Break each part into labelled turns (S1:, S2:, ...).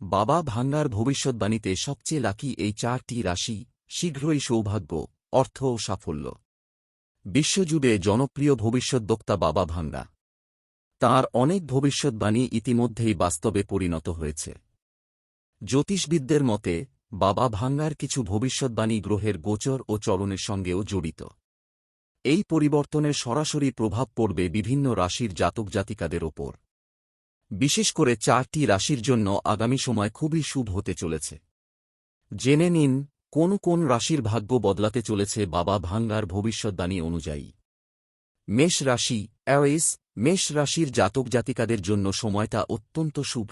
S1: বাবা ভাঙ্গার ভবিষ্যৎবাণীতে সবচেয়ে লাকি এই চারটি রাশি শীঘ্রই সৌভাগ্য, অর্থ ও সাফল্য। বিশ্বজুড়ে জনপ্রিয় ভবিষ্যদ্বক্তা বাবা ভাঙ্গা। তাঁর অনেক ভবিষ্যৎবাণী ইতিমধ্যেই বাস্তবে পরিণত হয়েছে। জ্যোতিষবিদদের মতে, বাবা ভাঙ্গার কিছু ভবিষ্যৎবাণী গ্রহের গোচর ও চলনের সঙ্গেও জড়িত। এই পরিবর্তনের সরাসরি প্রভাব পড়বে বিভিন্ন রাশির জাতক জাতিকাদের ওপর। বিশেষ করে চারটি রাশির জন্য আগামী সময় খুবই শুভ হতে চলেছে। জেনে নিন, কোন কোন রাশির ভাগ্য বদলাতে চলেছে বাবা ভাঙ্গার ভবিষ্যৎবাণী অনুযায়ী। মেষ রাশি, অ্যাওয়েস, মেষ রাশির জাতক জাতিকাদের জন্য সময়টা অত্যন্ত শুভ।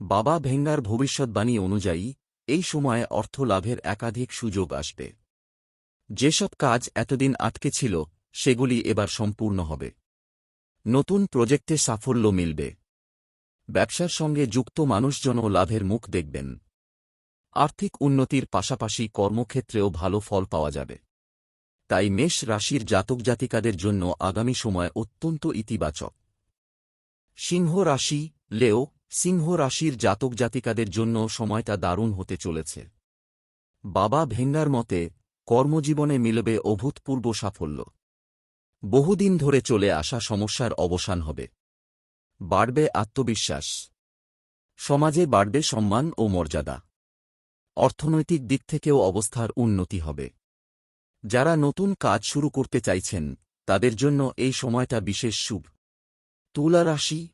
S1: বাবা ভেঙ্গার ভবিষ্যৎবাণী অনুযায়ী, এই সময়ে অর্থ লাভের একাধিক সুযোগ আসবে। যেসব কাজ এতদিন আটকে ছিল, সেগুলি এবার সম্পূর্ণ হবে। নতুন প্রজেক্টে সাফল্য মিলবে। ব্যবসার সঙ্গে যুক্ত মানুষজনও লাভের মুখ দেখবেন। আর্থিক উন্নতির পাশাপাশি কর্মক্ষেত্রেও ভালো ফল পাওয়া যাবে। তাই মেষ রাশির জাতক জাতিকাদের জন্য আগামী সময় অত্যন্ত ইতিবাচক। সিংহ রাশি, লেও, সিংহ রাশির জাতক জাতিকাদের জন্য সময়টা দারুণ হতে চলেছে। বাবা ভেঙ্গার মতে, কর্মজীবনে মিলবে অভূতপূর্ব সাফল্য। বহুদিন ধরে চলে আসা সমস্যার অবসান হবে। বাড়বে আত্মবিশ্বাস। সমাজে বাড়বে সম্মান ও মর্যাদা। অর্থনৈতিক দিক থেকেও অবস্থার উন্নতি হবে। যারা নতুন কাজ শুরু করতে চাইছেন, তাদের জন্য এই সময়টা বিশেষ শুভ। তুলা রাশি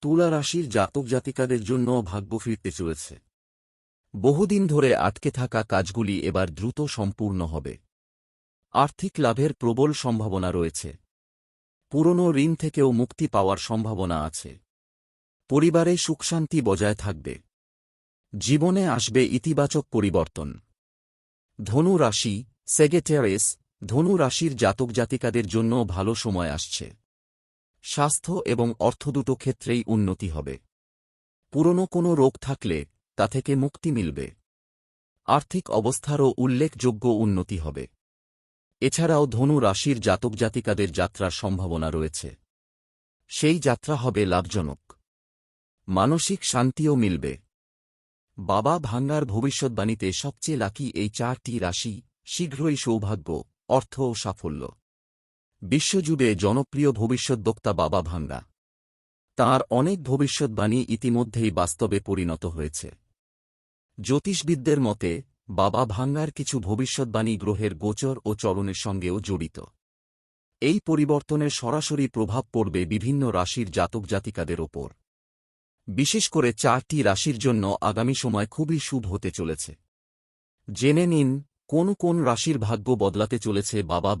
S1: তুলা রাশির জাতক জাতিকাদের জন্য ভাগ্য ফিরতে চলেছে। বহুদিন ধরে আটকে থাকা কাজগুলি এবার দ্রুত সম্পূর্ণ হবে। আর্থিক লাভের প্রবল সম্ভাবনা রয়েছে। পুরনো ঋণ থেকেও মুক্তি পাওয়ার সম্ভাবনা আছে। পরিবারে সুখশান্তি বজায় থাকবে। জীবনে আসবে ইতিবাচক পরিবর্তন। ধনু রাশি সেগেটেরেস ধনু রাশির জাতক জাতিকাদের জন্য ভালো সময় আসছে। স্বাস্থ্য এবং অর্থ দুটো ক্ষেত্রেই উন্নতি হবে। পুরনো কোনো রোগ থাকলে তা থেকে মুক্তি মিলবে। আর্থিক অবস্থারও উল্লেখযোগ্য উন্নতি হবে। এছাড়াও ধনু রাশির জাতক জাতিকাদের যাত্রার সম্ভাবনা রয়েছে। সেই যাত্রা হবে লাভজনক। মানসিক শান্তিও মিলবে। বাবা ভাঙ্গার ভবিষ্যৎবাণীতে সবচেয়ে লাকি এই চারটি রাশি শীঘ্রই সৌভাগ্য, অর্থ ও সাফল্য। বিশ্বজুড়ে জনপ্রিয় ভবিষ্যদ্বক্তা বাবা ভাঙ্গা। তাঁর অনেক ভবিষ্যৎবাণী ইতিমধ্যেই বাস্তবে পরিণত হয়েছে। জ্যোতিষবিদদের মতে বাবা ভাঙ্গার কিছু ভবিষ্যৎবাণী গ্রহের গোচর ও চলনের সঙ্গেও জড়িত। এই পরিবর্তনের সরাসরি প্রভাব পড়বে বিভিন্ন রাশির জাতক জাতিকাদের ওপর। বিশেষ করে চারটি রাশির জন্য আগামী সময় খুবই শুভ হতে চলেছে। জেনে নিন, কোন কোন রাশির ভাগ্য বদলাতে চলেছে বাবা